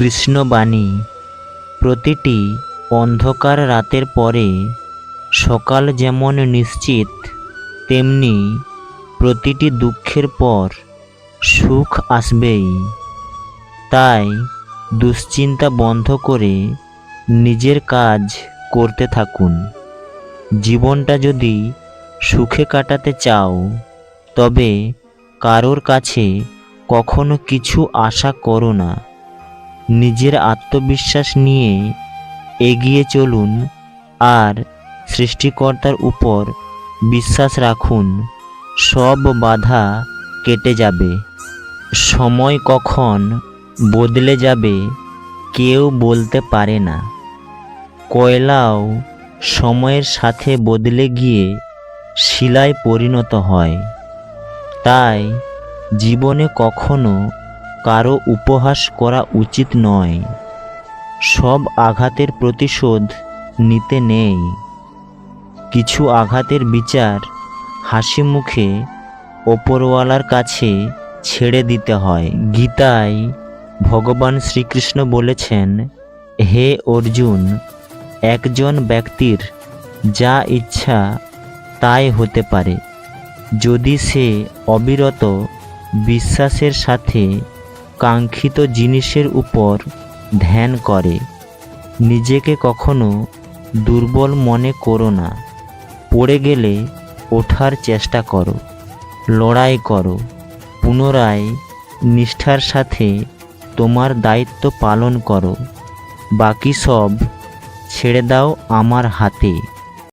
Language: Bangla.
কৃষ্ণবাণী। প্রতিটি অন্ধকার রাতের পরে সকাল যেমন নিশ্চিত, তেমনি প্রতিটি দুঃখের পর সুখ আসবেই। তাই দুশ্চিন্তা বন্ধ করে নিজের কাজ করতে থাকুন। জীবনটা যদি সুখে কাটাতে চাও, তবে কারোর কাছে কখনো কিছু আশা করো না। নিজের আত্মবিশ্বাস নিয়ে এগিয়ে চলুন আর সৃষ্টিকর্তার উপর বিশ্বাস রাখুন, সব বাধা কেটে যাবে। সময় কখন বদলে যাবে কেউ বলতে পারে না। কয়লাও সময়ের সাথে বদলে গিয়ে শিলায় পরিণত হয়। তাই জীবনে কখনো কারও উপহাস করা উচিত নয়। সব আঘাতের প্রতিশোধ নিতে নেই। কিছু আঘাতের বিচার হাসি মুখে ওপরওয়ালার কাছে ছেড়ে দিতে হয়। গীতায় ভগবান শ্রীকৃষ্ণ বলেছেন, হে অর্জুন, একজন ব্যক্তির যা ইচ্ছা তাই হতে পারে। যদি সে অবিরত বিশ্বাসের সাথে কাঙ্ক্ষিত জিনিসের উপর ধ্যান করে। নিজেকে কখনো দুর্বল মনে করো না। পড়ে গেলে ওঠার চেষ্টা করো। লড়াই করো। পুনরায় নিষ্ঠার সাথে তোমার দায়িত্ব পালন করো। বাকি সব ছেড়ে দাও আমার হাতে।